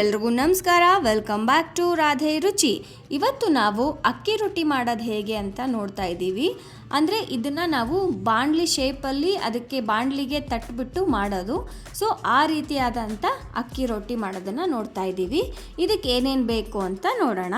ಎಲ್ರಿಗೂ ನಮಸ್ಕಾರ. Welcome back to Radhe ರುಚಿ. ಇವತ್ತು ನಾವು ಅಕ್ಕಿ ರೊಟ್ಟಿ ಮಾಡೋದು ಹೇಗೆ ಅಂತ ನೋಡ್ತಾ ಇದ್ದೀವಿ. ಅಂದರೆ ಇದನ್ನು ನಾವು ಬಾಣಲಿ ಶೇಪಲ್ಲಿ ಅದಕ್ಕೆ ಬಾಣಲಿಗೆ ತಟ್ಟಿಬಿಟ್ಟು ಮಾಡೋದು. ಸೊ ಆ ರೀತಿಯಾದಂಥ ಅಕ್ಕಿ ರೊಟ್ಟಿ ಮಾಡೋದನ್ನು ನೋಡ್ತಾ ಇದ್ದೀವಿ. ಇದಕ್ಕೆ ಏನೇನು ಬೇಕು ಅಂತ ನೋಡೋಣ.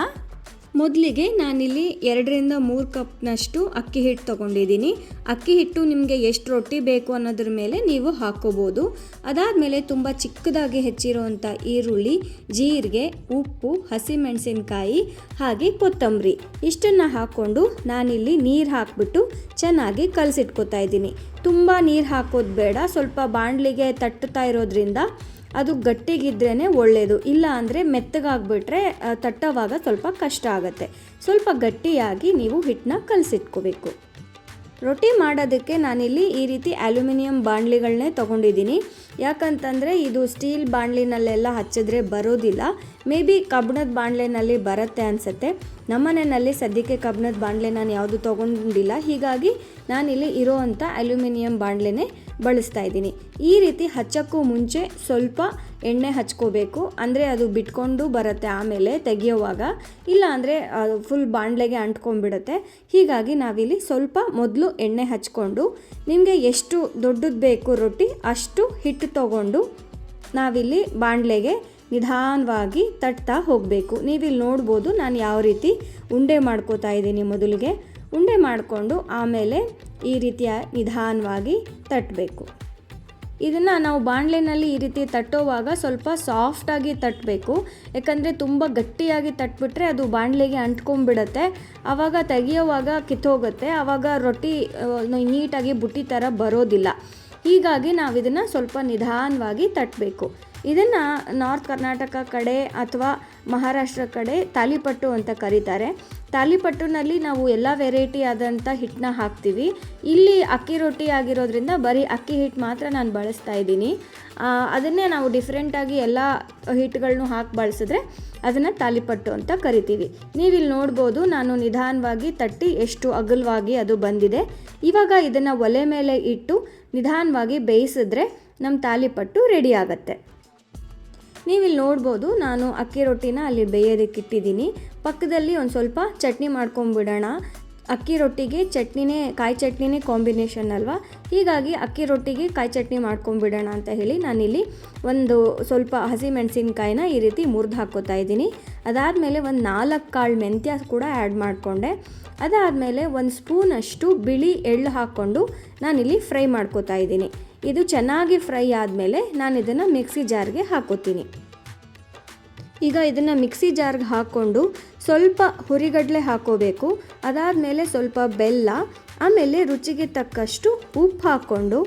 ಮೊದಲಿಗೆ ನಾನಿಲ್ಲಿ ಎರಡರಿಂದ ಮೂರು ಕಪ್ನಷ್ಟು ಅಕ್ಕಿ ಹಿಟ್ಟು ತೊಗೊಂಡಿದ್ದೀನಿ. ಅಕ್ಕಿ ಹಿಟ್ಟು ನಿಮಗೆ ಎಷ್ಟು ರೊಟ್ಟಿ ಬೇಕು ಅನ್ನೋದ್ರ ಮೇಲೆ ನೀವು ಹಾಕ್ಕೋಬೋದು ಅದಾದಮೇಲೆ ತುಂಬ ಚಿಕ್ಕದಾಗಿ ಹೆಚ್ಚಿರುವಂಥ ಈರುಳ್ಳಿ, ಜೀರಿಗೆ, ಉಪ್ಪು, ಹಸಿಮೆಣಸಿನಕಾಯಿ, ಹಾಗೆ ಕೊತ್ತಂಬರಿ. ಇಷ್ಟನ್ನು ಹಾಕ್ಕೊಂಡು ನಾನಿಲ್ಲಿ ನೀರು ಹಾಕ್ಬಿಟ್ಟು ಚೆನ್ನಾಗಿ ಕಲಸಿಟ್ಕೋತಾ ಇದ್ದೀನಿ. ತುಂಬ ನೀರು ಹಾಕೋದು ಬೇಡ. ಸ್ವಲ್ಪ ಬಾಣಲಿಗೆ ತಟ್ಟುತ್ತಾ ಇರೋದ್ರಿಂದ ಅದು ಗಟ್ಟಿಗಿದ್ರೇ ಒಳ್ಳೆಯದು ಇಲ್ಲ ಅಂದರೆ ಮೆತ್ತಗಾಗ್ಬಿಟ್ರೆ ತಟ್ಟವಾಗ ಸ್ವಲ್ಪ ಕಷ್ಟ ಆಗುತ್ತೆ. ಸ್ವಲ್ಪ ಗಟ್ಟಿಯಾಗಿ ನೀವು ಹಿಟ್ಟನ್ನ ಕಲಸಿಟ್ಕೋಬೇಕು. ರೊಟ್ಟಿ ಮಾಡೋದಕ್ಕೆ ನಾನಿಲ್ಲಿ ಈ ರೀತಿ ಅಲ್ಯೂಮಿನಿಯಂ ಬಾಣಲಿಗಳನ್ನೇ ತೊಗೊಂಡಿದ್ದೀನಿ. ಯಾಕಂತಂದರೆ ಇದು ಸ್ಟೀಲ್ ಬಾಣಲಿನಲ್ಲೆಲ್ಲ ಹಚ್ಚಿದ್ರೆ ಬರೋದಿಲ್ಲ. ಮೇ ಬಿ ಕಬ್ಬಣದ ಬಾಣಲೆನಲ್ಲಿ ಬರುತ್ತೆ ಅನಿಸುತ್ತೆ. ನಮ್ಮನೆಯಲ್ಲಿ ಸದ್ಯಕ್ಕೆ ಕಬ್ಬಣದ ಬಾಣಲೆ ನಾನು ಯಾವುದು ತೊಗೊಂಡಿಲ್ಲ. ಹೀಗಾಗಿ ನಾನಿಲ್ಲಿ ಇರೋವಂಥ ಅಲ್ಯೂಮಿನಿಯಂ ಬಾಣಲೆನೇ ಬಳಸ್ತಾ ಇದ್ದೀನಿ. ಈ ರೀತಿ ಹಚ್ಚೋಕ್ಕೂ ಮುಂಚೆ ಸ್ವಲ್ಪ ಎಣ್ಣೆ ಹಚ್ಕೋಬೇಕು. ಅಂದರೆ ಅದು ಬಿಟ್ಕೊಂಡು ಬರುತ್ತೆ ಆಮೇಲೆ ತೆಗಿಯೋವಾಗ. ಇಲ್ಲ ಅಂದರೆ ಫುಲ್ ಬಾಣಲೆಗೆ ಅಂಟ್ಕೊಂಡ್ಬಿಡುತ್ತೆ. ಹೀಗಾಗಿ ನಾವಿಲ್ಲಿ ಸ್ವಲ್ಪ ಮೊದಲು ಎಣ್ಣೆ ಹಚ್ಕೊಂಡು, ನಿಮಗೆ ಎಷ್ಟು ದೊಡ್ಡದು ಬೇಕು ರೊಟ್ಟಿ ಅಷ್ಟು ಹಿಟ್ಟು ತಗೊಂಡು ನಾವಿಲ್ಲಿ ಬಾಣಲೆಗೆ ನಿಧಾನವಾಗಿ ತಟ್ತಾ ಹೋಗಬೇಕು. ನೀವಿಲ್ಲಿ ನೋಡ್ಬೋದು ನಾನು ಯಾವ ರೀತಿ ಉಂಡೆ ಮಾಡ್ಕೋತಾ ಇದ್ದೀನಿ ಮೊದಲಿಗೆ. ಉಂಡೆ ಮಾಡಿಕೊಂಡು ಆಮೇಲೆ ಈ ರೀತಿಯ ನಿಧಾನವಾಗಿ ತಟ್ಟಬೇಕು ಇದನ್ನು ನಾವು ಬಾಣಲೆನಲ್ಲಿ ಈ ರೀತಿ ತಟ್ಟೋವಾಗ ಸ್ವಲ್ಪ ಸಾಫ್ಟಾಗಿ ತಟ್ಟಬೇಕು ಯಾಕಂದರೆ ತುಂಬ ಗಟ್ಟಿಯಾಗಿ ತಟ್ಬಿಟ್ರೆ ಅದು ಬಾಣಲೆಗೆ ಅಂಟ್ಕೊಂಡ್ಬಿಡತ್ತೆ. ಆವಾಗ ತೆಗಿಯೋವಾಗ ಕಿತ್ತೋಗುತ್ತೆ. ಆವಾಗ ರೊಟ್ಟಿ ನೀಟಾಗಿ ಬುಟ್ಟಿ ಥರ ಬರೋದಿಲ್ಲ. ಹೀಗಾಗಿ ನಾವು ಇದನ್ನು ಸ್ವಲ್ಪ ನಿಧಾನವಾಗಿ ತಟ್ಟಬೇಕು ಇದನ್ನು ನಾರ್ತ್ ಕರ್ನಾಟಕ ಕಡೆ ಅಥವಾ ಮಹಾರಾಷ್ಟ್ರ ಕಡೆ ತಾಲಿಪಟ್ಟು ಅಂತ ಕರೀತಾರೆ. ತಾಲಿಪಟ್ಟುನಲ್ಲಿ ನಾವು ಎಲ್ಲ ವೆರೈಟಿ ಆದಂಥ ಹಿಟ್ಟನ್ನ ಹಾಕ್ತೀವಿ. ಇಲ್ಲಿ ಅಕ್ಕಿ ರೊಟ್ಟಿ ಆಗಿರೋದ್ರಿಂದ ಬರೀ ಅಕ್ಕಿ ಹಿಟ್ಟು ಮಾತ್ರ ನಾನು ಬಳಸ್ತಾ ಇದ್ದೀನಿ. ಅದನ್ನೇ ನಾವು ಡಿಫ್ರೆಂಟಾಗಿ ಎಲ್ಲ ಹಿಟ್ಟುಗಳನ್ನು ಹಾಕಿ ಬಳಸಿದ್ರೆ ಅದನ್ನು ತಾಲಿಪಟ್ಟು ಅಂತ ಕರಿತೀವಿ. ನೀವಿಲ್ಲಿ ನೋಡ್ಬೋದು ನಾನು ನಿಧಾನವಾಗಿ ತಟ್ಟಿ ಎಷ್ಟು ಅಗಲವಾಗಿ ಅದು ಬಂದಿದೆ. ಇವಾಗ ಇದನ್ನು ಒಲೆ ಮೇಲೆ ಇಟ್ಟು ನಿಧಾನವಾಗಿ ಬೇಯಿಸಿದ್ರೆ ನಮ್ಮ ತಾಲಿಪಟ್ಟು ರೆಡಿ ಆಗುತ್ತೆ. ನೀವಿಲ್ಲಿ ನೋಡ್ಬೋದು ನಾನು ಅಕ್ಕಿ ರೊಟ್ಟಿನ ಅಲ್ಲಿ ಬೇಯೋದಕ್ಕೆ ಇಟ್ಟಿದ್ದೀನಿ. ಪಕ್ಕದಲ್ಲಿ ಒಂದು ಸ್ವಲ್ಪ ಚಟ್ನಿ ಮಾಡ್ಕೊಂಬಿಡೋಣ. ಅಕ್ಕಿ ರೊಟ್ಟಿಗೆ ಚಟ್ನಿನೇ, ಕಾಯಿ ಚಟ್ನಿನೇ ಕಾಂಬಿನೇಷನ್ ಅಲ್ವಾ? ಹೀಗಾಗಿ ಅಕ್ಕಿ ರೊಟ್ಟಿಗೆ ಕಾಯಿ ಚಟ್ನಿ ಮಾಡ್ಕೊಂಬಿಡೋಣ ಅಂತ ಹೇಳಿ ನಾನಿಲ್ಲಿ ಒಂದು ಸ್ವಲ್ಪ ಹಸಿಮೆಣಸಿನಕಾಯಿನ ಈ ರೀತಿ ಮುರಿದು ಹಾಕ್ಕೋತಾ ಇದ್ದೀನಿ. ಅದಾದಮೇಲೆ ಒಂದು ನಾಲ್ಕು ಕಾಳು ಮೆಂತ್ಯ ಕೂಡ ಆ್ಯಡ್ ಮಾಡಿಕೊಂಡೆ. ಅದಾದಮೇಲೆ ಒಂದು ಸ್ಪೂನಷ್ಟು ಬಿಳಿ ಎಳ್ಳು ಹಾಕ್ಕೊಂಡು ನಾನಿಲ್ಲಿ ಫ್ರೈ ಮಾಡ್ಕೋತಾ ಇದ್ದೀನಿ. ಇದು ಚೆನ್ನಾಗಿ ಫ್ರೈ ಆದಮೇಲೆ ನಾನು ಇದನ್ನು ಮಿಕ್ಸಿ ಜಾರ್ಗೆ ಹಾಕೋತೀನಿ. ಈಗ ಇದನ್ನು ಮಿಕ್ಸಿ ಜಾರ್ಗೆ ಹಾಕ್ಕೊಂಡು ಸ್ವಲ್ಪ ಹುರಿಗಡಲೆ ಹಾಕೋಬೇಕು. ಅದಾದಮೇಲೆ ಸ್ವಲ್ಪ ಬೆಲ್ಲ, ಆಮೇಲೆ ರುಚಿಗೆ ತಕ್ಕಷ್ಟು ಉಪ್ಪು ಹಾಕ್ಕೊಂಡು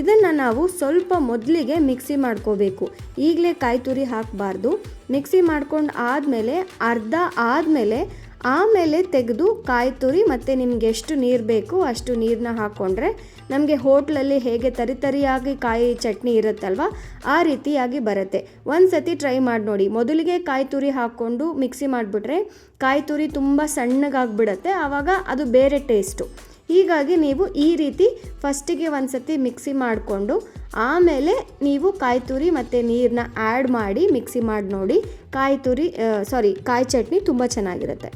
ಇದನ್ನು ನಾವು ಸ್ವಲ್ಪ ಮೊದಲಿಗೆ ಮಿಕ್ಸಿ ಮಾಡ್ಕೋಬೇಕು. ಈಗಲೇ ಕಾಯಿ ತುರಿ ಹಾಕಬಾರ್ದು. ಮಿಕ್ಸಿ ಮಾಡ್ಕೊಂಡು ಆದಮೇಲೆ, ಅರ್ಧ ಆದಮೇಲೆ ಆಮೇಲೆ ತೆಗೆದು ಕಾಯಿ ತುರಿ ಮತ್ತು ನಿಮ್ಗೆ ಎಷ್ಟು ನೀರು ಬೇಕು ಅಷ್ಟು ನೀರನ್ನ ಹಾಕ್ಕೊಂಡ್ರೆ ನಮಗೆ ಹೋಟ್ಲಲ್ಲಿ ಹೇಗೆ ತರಿತರಿಯಾಗಿ ಕಾಯಿ ಚಟ್ನಿ ಇರುತ್ತಲ್ವ, ಆ ರೀತಿಯಾಗಿ ಬರುತ್ತೆ. ಒಂದು ಸತಿ ಟ್ರೈ ಮಾಡಿ ನೋಡಿ. ಮೊದಲಿಗೆ ಕಾಯಿ ತುರಿ ಹಾಕ್ಕೊಂಡು ಮಿಕ್ಸಿ ಮಾಡಿಬಿಟ್ರೆ ಕಾಯಿ ತುರಿ ತುಂಬ ಸಣ್ಣಗಾಗ್ಬಿಡುತ್ತೆ, ಆವಾಗ ಅದು ಬೇರೆ ಟೇಸ್ಟು ಹೀಗಾಗಿ ನೀವು ಈ ರೀತಿ ಫಸ್ಟಿಗೆ ಒಂದು ಸತಿ ಮಿಕ್ಸಿ ಮಾಡಿಕೊಂಡು, ಆಮೇಲೆ ನೀವು ಕಾಯಿ ತುರಿ ಮತ್ತು ನೀರನ್ನ ಆ್ಯಡ್ ಮಾಡಿ ಮಿಕ್ಸಿ ಮಾಡಿ ನೋಡಿ, ಕಾಯಿ ತುರಿ ಸಾರಿ ಕಾಯಿ ಚಟ್ನಿ ತುಂಬ ಚೆನ್ನಾಗಿರುತ್ತೆ.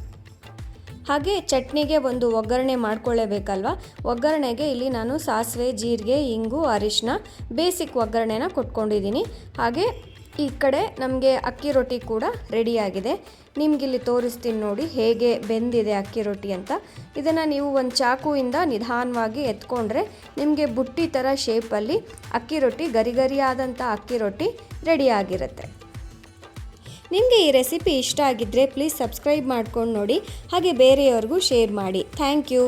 ಹಾಗೆ ಚಟ್ನಿಗೆ ಒಂದು ಒಗ್ಗರಣೆ ಮಾಡ್ಕೊಳ್ಳೇಬೇಕಲ್ವ? ಒಗ್ಗರಣೆಗೆ ಇಲ್ಲಿ ನಾನು ಸಾಸಿವೆ, ಜೀರಿಗೆ, ಇಂಗು ಅರಿಶಿನ ಬೇಸಿಕ್ ಒಗ್ಗರಣೆನ ಕೊಟ್ಕೊಂಡಿದ್ದೀನಿ. ಹಾಗೆ ಈ ಕಡೆ ನಮಗೆ ಅಕ್ಕಿ ರೊಟ್ಟಿ ಕೂಡ ರೆಡಿಯಾಗಿದೆ. ನಿಮಗಿಲ್ಲಿ ತೋರಿಸ್ತೀನಿ ನೋಡಿ ಹೇಗೆ ಬೆಂದಿದೆ ಅಕ್ಕಿ ರೊಟ್ಟಿ ಅಂತ. ಇದನ್ನು ನೀವು ಒಂದು ಚಾಕುವಿಂದ ನಿಧಾನವಾಗಿ ಎತ್ಕೊಂಡ್ರೆ ನಿಮಗೆ ಬುಟ್ಟಿ ಥರ ಶೇಪಲ್ಲಿ ಅಕ್ಕಿ ರೊಟ್ಟಿ ಗರಿಗರಿಯಾದಂಥ ಅಕ್ಕಿ ರೊಟ್ಟಿ ರೆಡಿಯಾಗಿರುತ್ತೆ. ನಿಮಗೆ ಈ ರೆಸಿಪಿ ಇಷ್ಟ ಆಗಿದ್ದರೆ ಪ್ಲೀಸ್ ಸಬ್ಸ್ಕ್ರೈಬ್ ಮಾಡ್ಕೊಂಡು ನೋಡಿ, ಹಾಗೆ ಬೇರೆಯವ್ರಿಗೂ ಶೇರ್ ಮಾಡಿ. Thank you